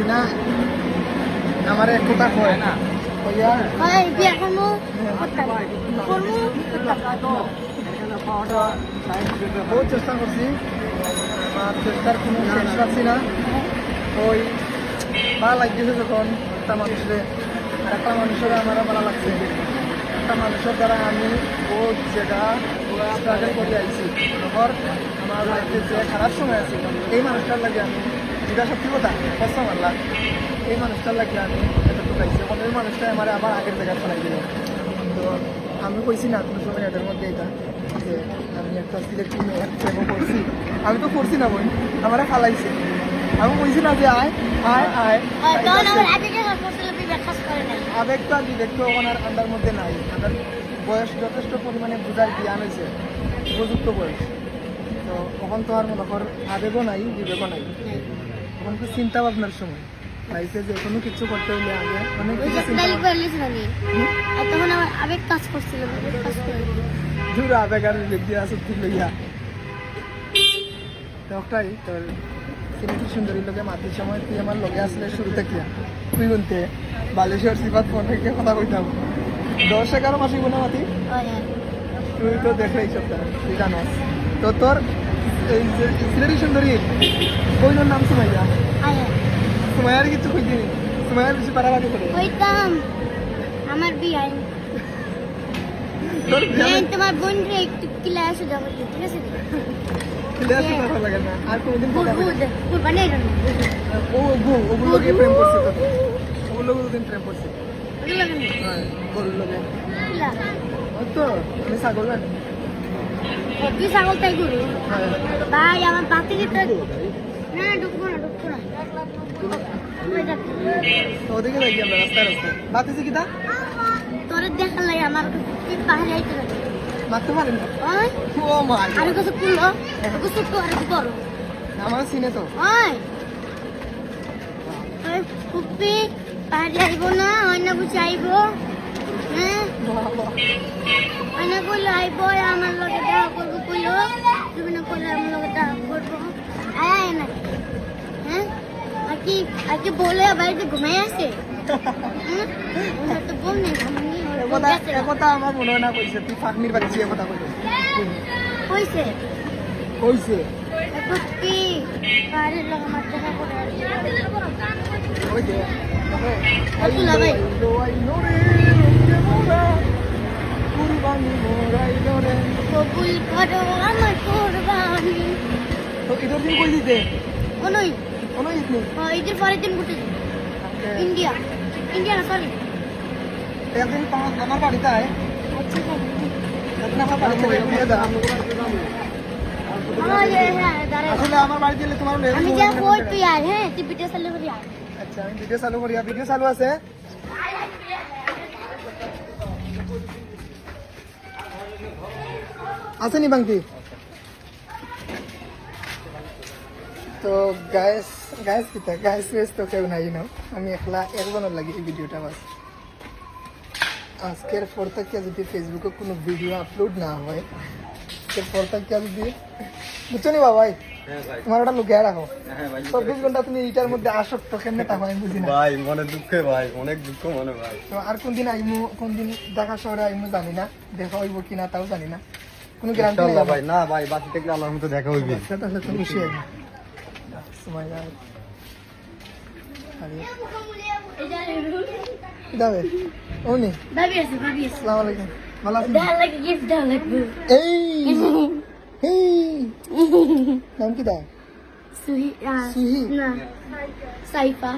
কিনা আমার এক কথা কয় না। বহুত চেষ্টা করছি আর চেষ্টার কোনো শেষ পাচ্ছি না। ওই ভালো লাগতেছে যখন একটা মানুষের একটা মানুষের আমারও ভালো লাগছে। একটা মানুষের দ্বারা আমি বহুত জায়গা স্ট্রাগল করে আইছি তখন আমার লাইফে যে খারাপ সময় আছে এই মানুষটার লাগে আমি যেটা সত্যি কথা কষ্ট মারলাম এই মানুষটার লাগে আমি এতটুকু পাইছি। এখন এই মানুষটা আমার আবার আগের জায়গায় ফেলাই দিল। তো আমি কইছি না কোনো সময় এটার মধ্যে এটা যে আমি একটা সিলেক্ট প্রেমও করছি। আমি তো করছি না বই আমারা ফালাইছে। আমি কইছি না যে আয় আয় আয়। আবেগটা বিবেক ওনার আন্ডার মধ্যে নাই। আমার বয়স যথেষ্ট পরিমাণে বুঝার জ্ঞান হয়েছে উপযুক্ত বয়স। তো তখন তো আর মনে কর আবেগও নাই বিবেকও নাই। তখন তো চিন্তা ভাবনার সময়। লাইফে যে কোনো কিছু করতে হলে আগে অনেক কিছু চিন্তা আর তখন আমার আবেগ কাজ করছিল। দূর আবেগ আর বিবেক দিয়ে আসত লইয়া। ওটাই তোর সিনেটি সুন্দরী লোকে মাটির সময় তুই আমার লগে আসলে শুরু থেকে? তুই বলতে বালেশ্বর সিফাত ফোন থেকে কথা কইতাম। দশ এগারো মাসে গুণা মাতি? হয়। তুই তো দেখলে এইসব তুই জানাস। তো তোর সিনেটি সুন্দরী বইনোর নাম সুমাইয়া সুমাইয়ার কিছু কইতি সুমাইয়ার বেশি পারাবাদি করে কইতাম আমার বিয়ে তোমার বোনকে একটু যাব ঠিক আছে ভালো লাগে না আর কোনোদিন রাখো ও ওগুলো লোকে প্রেম করছে তো ওগুলো দিন প্রেম করছে ওগুলো হ্যাঁ ওই তো আমি ছাগল না তুই ছাগল তাই গরু। হ্যাঁ ভাই আমার বাতি দিতে না ঢুকবো না ঢুকবো না। তো ওদিকে লাগি আমরা রাস্তায় রাস্তায়। বাতিছে কিতা তোরে দেখার লাগে আমার তুই পাহাড়ে আইতে লাগে মারতে পারেন না। ও মাই আর কিছু কুলো কিছু আর কিছু আমার সিনে তো। ওই। কুপি পাহাড়ে আইব না অন্য বুঝে আইব। হ্যাঁ অন্য কইলো আইব আমার লগে দেখা করব কইলো তুমি না কইলে আমার লগে দেখা করব আয় না হ্যাঁ আর কি আর কি বলে বাড়িতে ঘুমাই হ্যাঁ ওনার তো নেই ঘুমানি একথা আমার মনে হয় না কইছে তুই ফাঁকনির বাড়ি যে কথা কইছে কইছে কইছে কুপি পাহাড়ের লগে আমার দেখা করে ওই যে আব্দুল্লাহ ভাই। ঈদের দিন কই দিতে ওনই কোনো ঈদ নেই ঈদের পরের দিন ঘুরতে ইন্ডিয়া। ইন্ডিয়া না সরি একদিন আমার বাড়িতে আয়। আচ্ছা আমার বাড়িতে দাও হ্যাঁ দাঁড়া। আসলে আমার বাড়িতে এলে তোমার আমি যা কই তুই আয় হ্যাঁ তুই ভিডিও চালু করি আচ্ছা আমি ভিডিও চালু করি ভিডিও চালু আছে। আছে নি বাংতি তো গায়েস গায়েস কিতা? গায়েস ওয়েস তো কেউ নাই নাও আমি একলা একজনের লাগি এই ভিডিওটা বাস। আজকের পর থেকে যদি ফেসবুকে কোনো ভিডিও আপলোড না হয় আজকের পর থেকে যদি বুঝছ নি বাবাই তোমার ওটা লুকিয়ে রাখো। চব্বিশ ঘণ্টা তুমি এইটার মধ্যে আসক্ত কেমনে হয় আমি বুঝি না। ভাই মনে দুঃখে ভাই অনেক দুঃখ মনে ভাই। তো আর কোন দিন আইমু কোন দিন দেখা শহরে আইমু জানি না দেখা হইব কিনা তাও জানি না। কোনো গ্যারান্টি নেই ভাই না ভাই বাকি থেকে আল্লাহর মতো দেখা হইবে। সেটা হলে তো খুশি হইব সময় যাবে। দাবে ওনি ভাবি আছে ভাবি আছে। আসসালামু আলাইকুম। ভালো আছেন? দেখা লাগে গিফট দেওয়া লাগবে। এই! এই! নাম কি দা সুহি সুহি। না সাইফা।